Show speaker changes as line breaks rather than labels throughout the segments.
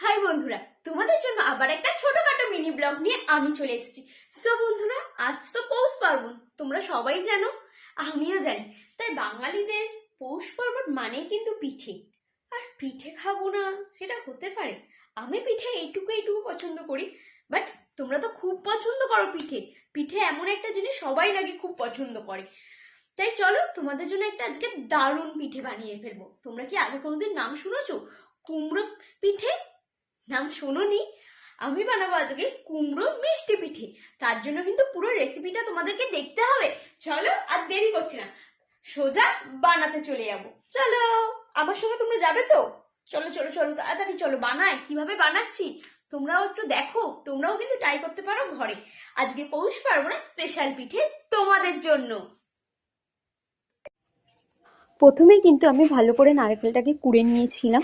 High বন্ধুরা। তোমাদের জন্য আবার একটা ছোটখাটো মিনি ব্লগ নিয়ে আমি চলে এসেছি। সো বন্ধুরা, আজ তো পৌষ পার্বণ, তোমরা সবাই জানো, আমিও জানি। তাই বাঙালিদের পৌষ পার্বণ মানেই কিন্তু পিঠে। আর পিঠে খাব না, সেটা হতে পারে। আমি পিঠে এইটুকু এইটুকু পছন্দ করি বাট তোমরা তো খুব পছন্দ করো পিঠে। পিঠে এমন একটা জিনিস সবাই নাকি খুব পছন্দ করে। তাই চলো, তোমাদের জন্য একটা আজকে দারুণ পিঠে বানিয়ে ফেলব। তোমরা কি আগে কোনোদিন নাম শুনেছো? কুমড়ো পিঠে? নাম শোনোনি? আমি বানাবো আজকে কুমড়ো মিষ্টি পিঠে। তার জন্য কিন্তু পুরো রেসিপিটা তোমাদেরকে দেখতে হবে। চলো আর দেরি করছি না। সোজা বানাতে চলে যাব। চলো, আমার সঙ্গে তোমরা যাবে তো? চলো চলো চলো, তাড়াতাড়ি চলো, বানাই। কীভাবে বানাচ্ছি? তোমরাও একটু দেখো, তোমরাও কিন্তু ট্রাই করতে পারো ঘরে। আজকে পৌষ পার্বণে স্পেশাল পিঠে তোমাদের জন্য।
প্রথমে কিন্তু আমি ভালো করে নারকেলটাকে কুড়ে নিয়েছিলাম।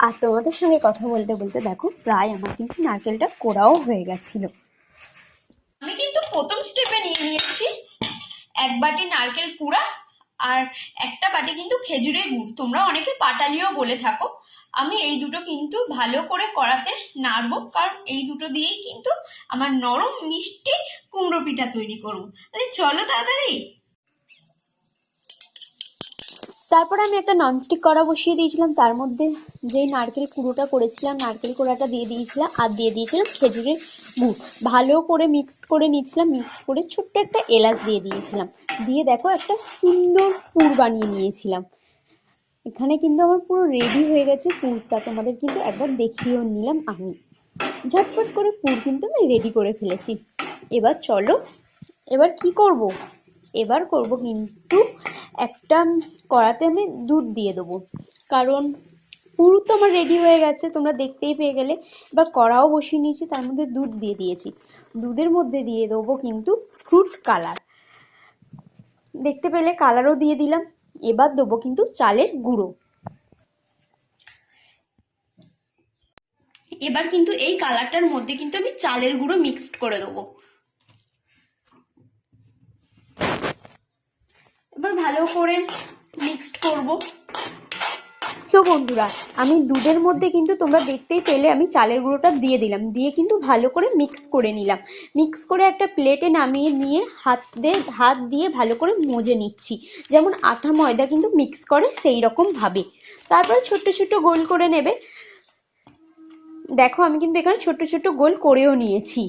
আর তোমাদের সঙ্গে কথা বলতে বলতে দেখো, প্রায় আমার কিন্তু নারকেলটা কোড়াও হয়ে গেছিল।
আমি কিন্তু প্রথম স্টেপে নিয়ে নিয়েছি। এক বাটি নারকেল পুরা আর একটা বাটি কিন্তু খেজুরের গুড়। তোমরা অনেকে পাটালিও বলে থাকো। আমি এই দুটো কিন্তু ভালো করে করাতে নাড়বো, কারণ এই দুটো দিয়েই কিন্তু আমার নরম মিষ্টি কুমড়ো পিঠা তৈরি করব। চলো তাড়াতাড়ি।
তারপর আমি একটা ননস্টিক কড়া বসিয়ে দিয়েছিলাম, তার মধ্যে যেই নারকেল কুড়োটা করেছিলাম, নারকেল কোড়াটা দিয়ে দিয়েছিলাম, আর দিয়ে দিয়েছিলাম খেজুরের গুড়। ভালো করে মিক্স করে নিয়েছিলাম মিক্স করে ছোট্ট একটা এলাচ দিয়ে দিয়েছিলাম। দিয়ে দেখো একটা সুন্দর পুর বানিয়ে নিয়েছিলাম। এখানে কিন্তু আমার পুরো রেডি হয়ে গেছে পুরটা, তোমাদের কিন্তু একবার দেখিয়েও নিলাম আমি। ঝটপট করে পুর কিন্তু আমি রেডি করে ফেলেছি। এবার চলো, এবার কি করব? এবার করব কিন্তু একটা কড়াতে আমি দুধ দিয়ে দেবো। কারণ পুর তো আমার রেডি হয়ে গেছে, তোমরা দেখতেই পেয়ে গেলে। এবার কড়াও বসিয়ে নিয়েছি, তার মধ্যে দুধ দিয়ে দিয়েছি। দুধের মধ্যে দিয়ে দেবো কিন্তু ফ্রুট কালার দেখতে পেলে কালারও দিয়ে দিলাম, এবার দেবো কিন্তু চালের গুঁড়ো।
এবার কিন্তু এই কালারটার মধ্যে কিন্তু আমি চালের গুঁড়ো মিক্সড করে দেবো এবার ভালো করে মিক্সড করব।
সো বন্ধুরা, আমি দুধের মধ্যে কিন্তু তোমরা দেখতেই পেলে আমি চালের গুঁড়োটা দিয়ে দিলাম। দিয়ে কিন্তু ভালো করে মিক্স করে নিলাম। মিক্স করে একটা প্লেটে নামিয়ে নিয়ে হাত দিয়ে হাত দিয়ে ভালো করে মজে নিচ্ছি। যেমন আটা ময়দা কিন্তু মিক্স করে সেই রকম ভাবে। তারপরে ছোট্ট ছোট্ট গোল করে নেবে। দেখো, আমি কিন্তু এখানে ছোট্ট ছোট্ট গোল করেও নিয়েছি।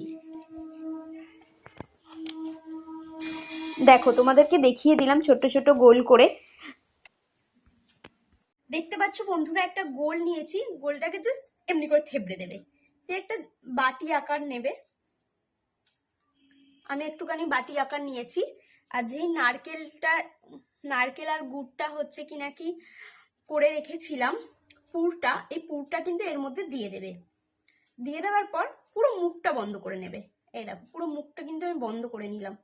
দেখো, তোমাদেরকে দেখিয়ে দিলাম ছোট্ট ছোট্ট গোল করে।
দেখতে পাচ্ছ বন্ধুরা, একটা গোল নিয়েছি। গোলটাকে জাস্ট এমনি করে থেবড়ে দেবে। একটা বাটি আকার নেবে। আমি একটুখানি বাটি আকার নিয়েছি। আর যেই নারকেলটা, নারকেল আর গুড়টা হচ্ছে কি নাকি করে রেখেছিলাম, পুরটা, এই পুরটা কিন্তু এর মধ্যে দিয়ে দেবে। দিয়ে দেওয়ার পর পুরো মুখটা বন্ধ করে নেবে। এই দেখো, পুরো মুখটা কিন্তু আমি বন্ধ করে নিলাম।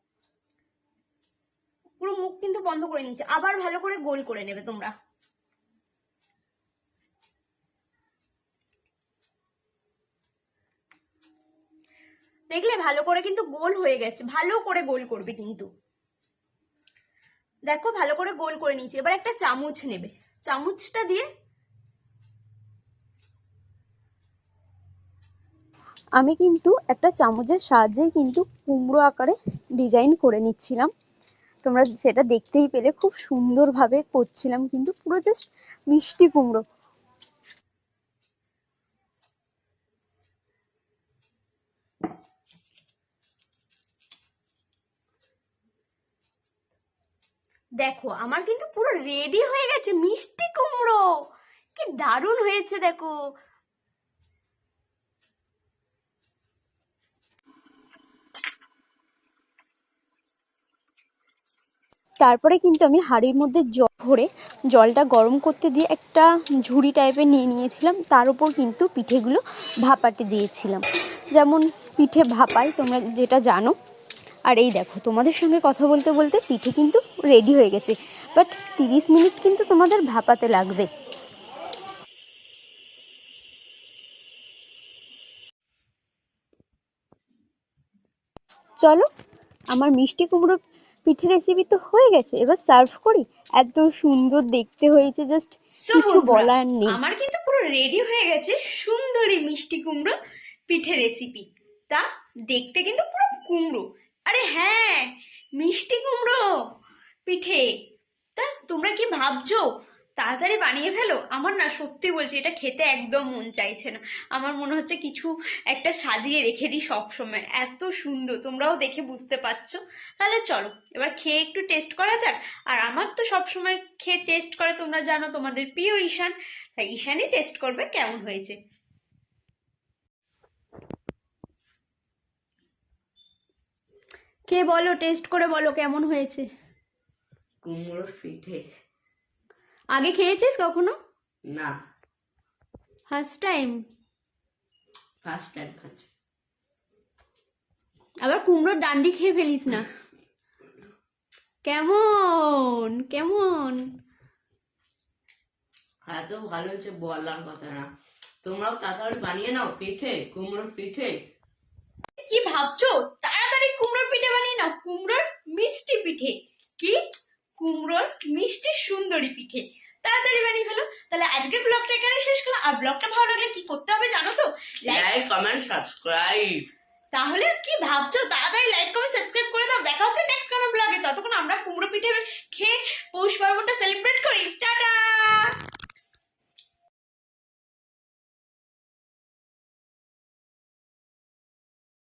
পুরো মুখ কিন্তু বন্ধ করে নিয়েছে। আবার ভালো করে গোল করে নেবে তোমরা। দেখলে ভালো করে কিন্তু গোল হয়ে গেছে। ভালো করে গোল করবে কিন্তু। দেখো, ভালো করে গোল করে নিয়েছি। এবার একটা চামচ নেবে। চামচটা দিয়ে
আমি কিন্তু একটা চামচের সাহায্যে কিন্তু কুমড়ো আকারে ডিজাইন করে নিচ্ছিলাম। তোমরা সেটা দেখতেই পেলে, খুব সুন্দরভাবে করছিলাম, কিন্তু পুরো জাস্ট মিষ্টি কুমড়ো।
দেখো, আমার কিন্তু পুরো রেডি হয়ে গেছে মিষ্টি কুমড়ো। কি দারুণ হয়েছে, দেখো।
তারপরে কিন্তু আমি হাঁড়ির মধ্যে জল ভরে জলটা গরম করতে দিয়ে একটা ঝুড়ি টাইপের নিয়ে নিয়েছিলাম। তার উপর কিন্তু পিঠেগুলো ভাপাতে দিয়েছিলাম। যেমন পিঠে ভাপাই তোমরা যেটা জানো। আর এই দেখো, তোমাদের সঙ্গে কথা বলতে বলতে পিঠে কিন্তু রেডি হয়ে গেছে। বাট তিরিশ মিনিট কিন্তু তোমাদের ভাপাতে লাগবে। চলো, আমার মিষ্টি কুমড়োর পিঠে রেসিপি তো হয়ে গেছে এবার সার্ভ করি। এত সুন্দর দেখতে হয়েছে জাস্ট কিছু বলার নেই।
আমার কিন্তু পুরো রেডি হয়ে গেছে সুন্দরী মিষ্টি কুমড়ো পিঠে রেসিপি তা দেখতে কিন্তু পুরো কুমড়ো। আরে হ্যাঁ মিষ্টি কুমড়ো পিঠে। তা তোমরা কি ভাবছ? তাড়াতাড়ি বানিয়ে ফেলো? আমার না সত্যি বলছি এটা খেতে একদম মন চাইছে না। আমার মনে হচ্ছে কিছু একটা সাজিয়ে রেখে দিই সবসময়। এত সুন্দর তোমরাও দেখে বুঝতে পারছ? তাহলে চলো এবার খেয়ে একটু টেস্ট করা যাক। আর আমার তো সবসময় খেয়ে টেস্ট করে তোমরা জানো তোমাদের প্রিয় ঈশান। তাই ঈশানই টেস্ট করবে কেমন হয়েছে? কে বলো টেস্ট করে বলো কেমন হয়েছে?
কুমড়োর পিঠে।
আগে খেয়েছিস কখনো?
না।
ফার্স্ট টাইম
ফার্স্ট টাইম খাচ্ছি।
আবার কুমড়োর ডান্ডি খেয়ে ফেলিস না। কেমন? কেমন?
এত ভালো হচ্ছে বলার কথা না। তোমরাও তাড়াতাড়ি বানিয়ে নাও পিঠে কুমড়োর পিঠে।
কি ভাবছ? তাড়াতাড়ি কুমড়োর পিঠে বানিয়ে নাও কুমড়োর মিষ্টি পিঠে। কি? সুন্দরী তাড়াতাড়ি বানিয়ে ফেলো। তাহলে আজকে ব্লগটা এখানে শেষ করলাম। আর ব্লগটা ভালো লাগলে কি করতে হবে জানো তো? লাইক
কমেন্ট সাবস্ক্রাইব
তাহলে কি ভাবছ? তাড়াতাড়ি লাইক কমেন্ট সাবস্ক্রাইব করে দাও। দেখা হচ্ছে নেক্সট কোনো ব্লগে ততক্ষণ আমরা কুমড়ো পিঠে খেয়ে পৌষ পার্বণটা সেলিব্রেট